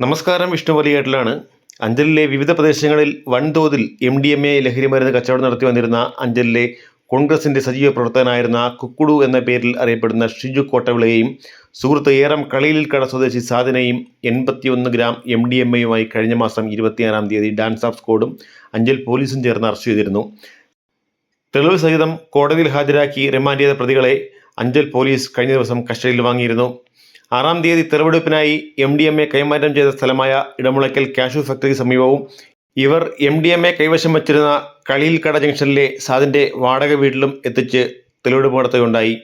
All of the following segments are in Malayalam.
നമസ്കാരം വിഷ്ണു വലിയേട്ടിലാണ് അഞ്ചലിലെ വിവിധ പ്രദേശങ്ങളിൽ വൻതോതിൽ എം ഡി എം എ ലഹരി മരുന്ന് കച്ചവടം നടത്തി വന്നിരുന്ന അഞ്ചലിലെ കോൺഗ്രസിന്റെ സജീവ പ്രവർത്തകനായിരുന്ന കുക്കുടു എന്ന പേരിൽ അറിയപ്പെടുന്ന ഷിജു കോട്ടവിളയെയും സുഹൃത്ത് ഏറം കളയിൽ കട സ്വദേശി സാധനയും എൺപത്തിയൊന്ന് ഗ്രാം എം ഡി എം എയുമായി കഴിഞ്ഞ മാസം ഇരുപത്തിയാറാം തീയതി ഡാൻസ് ഓഫ് സ്കോഡും അഞ്ചൽ പോലീസും ചേർന്ന് അറസ്റ്റ് ചെയ്തിരുന്നു. തെളിവ് സഹിതം കോടതിയിൽ ഹാജരാക്കി റിമാൻഡ് ചെയ്ത പ്രതികളെ അഞ്ചൽ പോലീസ് കഴിഞ്ഞ ദിവസം കസ്റ്റഡിയിൽ വാങ്ങിയിരുന്നു. ആറാം തീയതി തെളിവെടുപ്പിനായി എം ഡി എം എ കൈമാറ്റം ചെയ്ത സ്ഥലമായ ഇടമുളയ്ക്കൽ കാഷു ഫാക്ടറി സമീപവും ഇവർ എം ഡി എം എ കൈവശം വച്ചിരുന്ന കളിയിൽക്കട ജംഗ്ഷനിലെ സാദിന്റെ വാടക വീട്ടിലും എത്തിച്ച് തെളിവെടുപ്പ് നടത്തുകയുണ്ടായി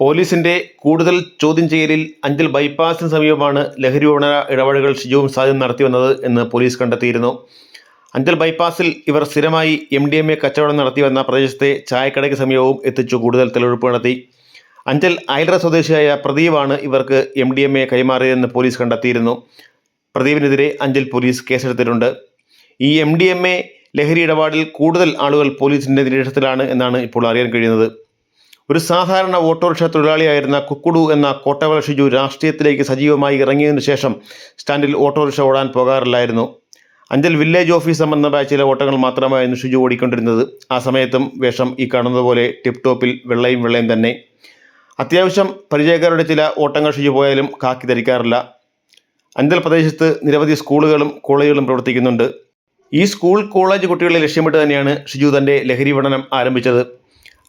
പോലീസിന്റെ കൂടുതൽ ചോദ്യം ചെയ്യലിൽ അഞ്ചൽ ബൈപ്പാസിന് സമീപമാണ് ലഹരി വിപണന ഇടപാടുകൾ ഷിജുവും സാധ്യം നടത്തിവന്നത് എന്ന് പോലീസ് കണ്ടെത്തിയിരുന്നു. അഞ്ചൽ ബൈപ്പാസിൽ ഇവർ സ്ഥിരമായി എം ഡി എം എ കച്ചവടം നടത്തിവന്ന പ്രദേശത്തെ ചായക്കടയ്ക്ക് സമീപവും എത്തിച്ചു കൂടുതൽ തെളിവെടുപ്പ് നടത്തി അഞ്ചൽ അയൽറ സ്വദേശിയായ പ്രദീപാണ് ഇവർക്ക് എം ഡി എം എ കൈമാറിയതെന്ന് പോലീസ് കണ്ടെത്തിയിരുന്നു. പ്രദീപിനെതിരെ അഞ്ചൽ പോലീസ് കേസെടുത്തിട്ടുണ്ട്. ഈ എം ഡി എം എ ലഹരി ഇടപാടിൽ കൂടുതൽ ആളുകൾ പോലീസിന്റെ നിരീക്ഷണത്തിലാണ് എന്നാണ് ഇപ്പോൾ അറിയാൻ കഴിയുന്നത്. ഒരു സാധാരണ ഓട്ടോറിക്ഷ തൊഴിലാളിയായിരുന്ന കുക്കുടു എന്ന കോട്ടവള ഷിജു രാഷ്ട്രീയത്തിലേക്ക് സജീവമായി ഇറങ്ങിയതിനു ശേഷം സ്റ്റാൻഡിൽ ഓട്ടോറിക്ഷ ഓടാൻ പോകാറില്ലായിരുന്നു. അഞ്ചൽ വില്ലേജ് ഓഫീസ് സംബന്ധമായ ചില ഓട്ടങ്ങൾ മാത്രമായിരുന്നു ഷിജു ഓടിക്കൊണ്ടിരുന്നത്. ആ സമയത്തും വേഷം ഈ കാണുന്നതുപോലെ ടിപ് ടോപ്പിൽ വെള്ളയും വെള്ളയും തന്നെ. അത്യാവശ്യം പരിചയക്കാരുടെ ചില ഓട്ടങ്ങൾ ഷിജു പോയാലും കാക്കി ധരിക്കാറില്ല. അഞ്ചൽ പ്രദേശത്ത് നിരവധി സ്കൂളുകളും കോളേജുകളും പ്രവർത്തിക്കുന്നുണ്ട്. ഈ സ്കൂൾ കോളേജ് കുട്ടികളെ ലക്ഷ്യമിട്ട് തന്നെയാണ് ഷിജു തന്റെ ലഹരി പഠനം ആരംഭിച്ചത്.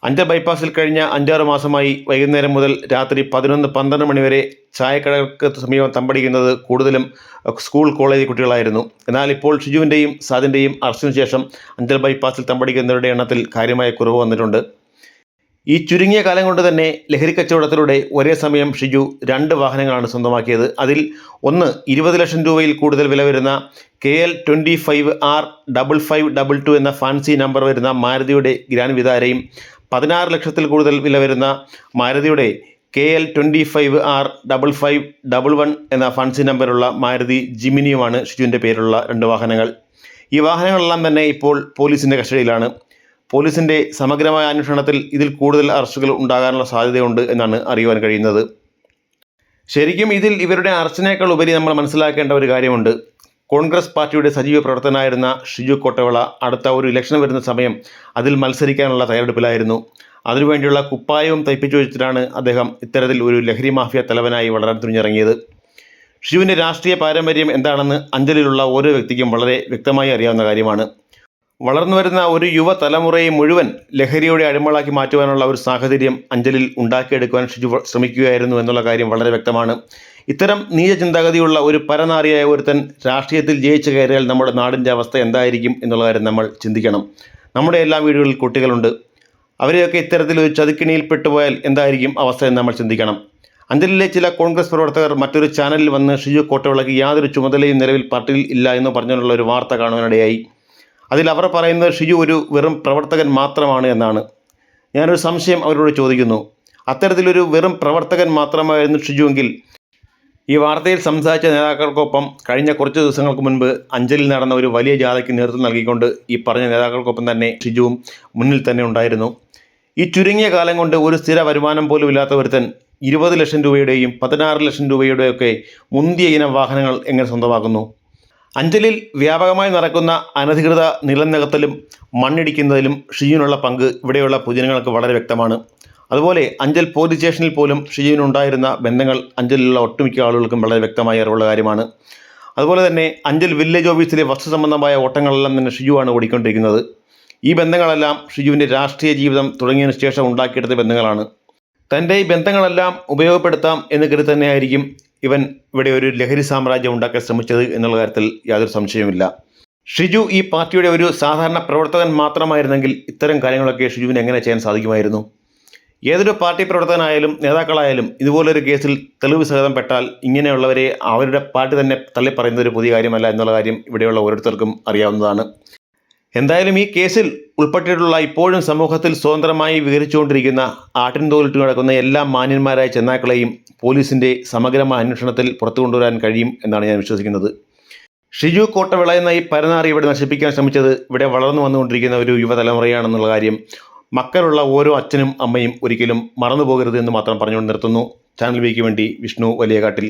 അഞ്ചൽ ബൈപ്പാസിൽ കഴിഞ്ഞ അഞ്ചാറ് മാസമായി വൈകുന്നേരം മുതൽ രാത്രി പതിനൊന്ന് പന്ത്രണ്ട് മണിവരെ ചായക്കടകൾക്ക് സമീപം തമ്പടിക്കുന്നത് കൂടുതലും സ്കൂൾ കോളേജ് കുട്ടികളായിരുന്നു. എന്നാൽ ഇപ്പോൾ ഷിജുവിന്റെയും സാദിന്റെയും അറസ്റ്റിനു ശേഷം അഞ്ചൽ ബൈപ്പാസിൽ തമ്പടിക്കുന്നവരുടെ എണ്ണത്തിൽ കാര്യമായ കുറവ് വന്നിട്ടുണ്ട്. ഈ ചുരുങ്ങിയ കാലം കൊണ്ട് തന്നെ ലഹരി കച്ചവടത്തിലൂടെ ഒരേ സമയം ഷിജു രണ്ട് വാഹനങ്ങളാണ് സ്വന്തമാക്കിയത്. അതിൽ ഒന്ന് ഇരുപത് ലക്ഷം രൂപയിൽ കൂടുതൽ വില വരുന്ന K L twenty five R double five double two എന്ന ഫാൻസി നമ്പർ വരുന്ന മാരുതിയുടെ ഗ്രാൻ വിതാരയും പതിനാറ് ലക്ഷത്തിൽ കൂടുതൽ വില വരുന്ന മാരുതിയുടെ K L twenty five R double five double one എന്ന ഫാൻസി നമ്പറുള്ള മാരുതി ജിമിനിയുമാണ് ഷിജുവിന്റെ പേരുള്ള രണ്ട് വാഹനങ്ങൾ. ഈ വാഹനങ്ങളെല്ലാം തന്നെ ഇപ്പോൾ പോലീസിന്റെ കസ്റ്റഡിയിലാണ്. പോലീസിന്റെ സമഗ്രമായ അന്വേഷണത്തിൽ ഇതിൽ കൂടുതൽ അറസ്റ്റുകൾ ഉണ്ടാകാനുള്ള സാധ്യതയുണ്ട് എന്നാണ് അറിയുവാൻ കഴിയുന്നത്. ശരിക്കും ഇതിൽ ഇവരുടെ അറസ്റ്റിനേക്കാൾ ഉപരി നമ്മൾ മനസ്സിലാക്കേണ്ട ഒരു കാര്യമുണ്ട്. കോൺഗ്രസ് പാർട്ടിയുടെ സജീവ പ്രവർത്തനായിരുന്ന ഷിജു കോട്ടവിള അടുത്ത ഒരു ഇലക്ഷൻ വരുന്ന സമയം അതിൽ മത്സരിക്കാനുള്ള തയ്യാറെടുപ്പിലായിരുന്നു. അതിനുവേണ്ടിയുള്ള കുപ്പായവും തയ്പ്പിച്ചു വെച്ചിട്ടാണ് അദ്ദേഹം ഇത്തരത്തിൽ ഒരു ലഹരി മാഫിയ തലവനായി വളരാൻ തുനിഞ്ഞിറങ്ങിയത്. ഷിജുവിന്റെ രാഷ്ട്രീയ പാരമ്പര്യം എന്താണെന്ന് അഞ്ചലിലുള്ള ഓരോ വ്യക്തിക്കും വളരെ വ്യക്തമായി അറിയാവുന്ന കാര്യമാണ്. വളർന്നു വരുന്ന ഒരു യുവതലമുറയെ മുഴുവൻ ലഹരിയുടെ അടിമകളാക്കി മാറ്റുവാനുള്ള ഒരു സാഹചര്യം അഞ്ചലിൽ ഉണ്ടാക്കിയെടുക്കുവാൻ ഷിജു ശ്രമിക്കുകയായിരുന്നു എന്നുള്ള കാര്യം വളരെ വ്യക്തമാണ്. ഇത്തരം നീച ചിന്താഗതിയുള്ള ഒരു പരനാറിയായ ഒരുത്തൻ രാഷ്ട്രീയത്തിൽ ജയിച്ചു കയറിയാൽ നമ്മുടെ നാടിന്റെ അവസ്ഥ എന്തായിരിക്കും എന്നുള്ള കാര്യം നമ്മൾ ചിന്തിക്കണം. നമ്മുടെ എല്ലാ വീടുകളിൽ കുട്ടികളുണ്ട്. അവരെയൊക്കെ ഇത്തരത്തിൽ ഒരു ചതിക്കിണിയിൽ പെട്ടുപോയാൽ എന്തായിരിക്കും അവസ്ഥ എന്ന് നമ്മൾ ചിന്തിക്കണം. അഞ്ചലിലെ ചില കോൺഗ്രസ് പ്രവർത്തകർ മറ്റൊരു ചാനലിൽ വന്ന് ഷിജു കോട്ടവിളക്ക് യാതൊരു ചുമതലയും നിലവിൽ പാർട്ടിയിൽ ഇല്ല എന്ന് പറഞ്ഞുള്ള ഒരു വാർത്ത കാണുവാനിടയായി. അതിൽ അവർ പറയുന്നത് ഷിജു ഒരു വെറും പ്രവർത്തകൻ മാത്രമാണ് എന്നാണ്. ഞാനൊരു സംശയം അവരോട് ചോദിക്കുന്നു. അത്തരത്തിലൊരു വെറും പ്രവർത്തകൻ മാത്രമായിരുന്നു ഷിജുവെങ്കിൽ ഈ വാർത്തയിൽ സംസാരിച്ച നേതാക്കൾക്കൊപ്പം കഴിഞ്ഞ കുറച്ച് ദിവസങ്ങൾക്ക് മുൻപ് അഞ്ചലിൽ നടന്ന ഒരു വലിയ ജാഥയ്ക്ക് നേതൃത്വം നൽകിക്കൊണ്ട് ഈ പറഞ്ഞ നേതാക്കൾക്കൊപ്പം തന്നെ ഷിജുവും മുന്നിൽ തന്നെ ഉണ്ടായിരുന്നു. ഈ ചുരുങ്ങിയ കാലം കൊണ്ട് ഒരു സ്ഥിര വരുമാനം പോലും ഇല്ലാത്ത ഒരുത്തൻ ഇരുപത് ലക്ഷം രൂപയുടെയും പതിനാറ് ലക്ഷം രൂപയുടെയൊക്കെ മുന്തിയ ഇനം വാഹനങ്ങൾ എങ്ങനെ സ്വന്തമാക്കുന്നു? അഞ്ചലിൽ വ്യാപകമായി നടക്കുന്ന അനധികൃത നിലം നികത്തലും മണ്ണിടിക്കുന്നതിലും ഷിജുവിനുള്ള പങ്ക് ഇവിടെയുള്ള പൊതുജനങ്ങൾക്ക് വളരെ വ്യക്തമാണ്. അതുപോലെ അഞ്ചൽ പോലീസ് സ്റ്റേഷനിൽ പോലും ഷിജുവിനുണ്ടായിരുന്ന ബന്ധങ്ങൾ അഞ്ചലിലുള്ള ഒട്ടുമിക്ക ആളുകൾക്കും വളരെ വ്യക്തമായി അറിവുള്ള കാര്യമാണ്. അതുപോലെ തന്നെ അഞ്ചൽ വില്ലേജ് ഓഫീസിലെ വസ്തു സംബന്ധമായ ഓട്ടങ്ങളെല്ലാം തന്നെ ഷിജുവാണ് ഓടിക്കൊണ്ടിരിക്കുന്നത്. ഈ ബന്ധങ്ങളെല്ലാം ഷിജുവിന്റെ രാഷ്ട്രീയ ജീവിതം തുടങ്ങിയതിനു ശേഷം ഉണ്ടാക്കിയെടുത്ത ബന്ധങ്ങളാണ്. തന്റെ ഈ ബന്ധങ്ങളെല്ലാം ഉപയോഗപ്പെടുത്താം എന്ന് കരുതി തന്നെയായിരിക്കും ഇവൻ ഇവിടെ ഒരു ലഹരി സാമ്രാജ്യം ഉണ്ടാക്കാൻ ശ്രമിച്ചത് എന്നുള്ള കാര്യത്തിൽ യാതൊരു സംശയവുമില്ല. ഷിജു ഈ പാർട്ടിയുടെ ഒരു സാധാരണ പ്രവർത്തകൻ മാത്രമായിരുന്നെങ്കിൽ ഇത്തരം കാര്യങ്ങളൊക്കെ ഷിജുവിന് എങ്ങനെ ചെയ്യാൻ സാധിക്കുമായിരുന്നു? ഏതൊരു പാർട്ടി പ്രവർത്തകനായാലും നേതാക്കളായാലും ഇതുപോലൊരു കേസിൽ തെളിവ് സഹിതം പെട്ടാൽ ഇങ്ങനെയുള്ളവരെ അവരുടെ പാർട്ടി തന്നെ തള്ളിപ്പറയുന്നത് ഒരു പുതിയ കാര്യമല്ല എന്നുള്ള കാര്യം ഇവിടെയുള്ള ഓരോരുത്തർക്കും അറിയാവുന്നതാണ്. എന്തായാലും ഈ കേസിൽ ഉൾപ്പെട്ടിട്ടുള്ള ഇപ്പോഴും സമൂഹത്തിൽ സ്വതന്ത്രമായി വിവരിച്ചുകൊണ്ടിരിക്കുന്ന ആട്ടിൻതോലിട്ട് നടക്കുന്ന എല്ലാ മാന്യന്മാരായ ചെന്നാക്കളെയും പോലീസിന്റെ സമഗ്രമായ അന്വേഷണത്തിൽ പുറത്തു കൊണ്ടുവരാൻ കഴിയും എന്നാണ് ഞാൻ വിശ്വസിക്കുന്നത്. ഷിജു കോട്ടവിള എന്ന ഈ പരനാറി ഇവിടെ നശിപ്പിക്കാൻ ശ്രമിച്ചത് ഇവിടെ വളർന്നു വന്നുകൊണ്ടിരിക്കുന്ന ഒരു യുവതലമുറയാണെന്നുള്ള കാര്യം മക്കളുള്ള ഓരോ അച്ഛനും അമ്മയും ഒരിക്കലും മറന്നു പോകരുത് എന്ന് മാത്രം പറഞ്ഞുകൊണ്ട് നിർത്തുന്നു. ചാനൽ വിക്ക് വേണ്ടി വിഷ്ണു വലിയകാട്ടിൽ.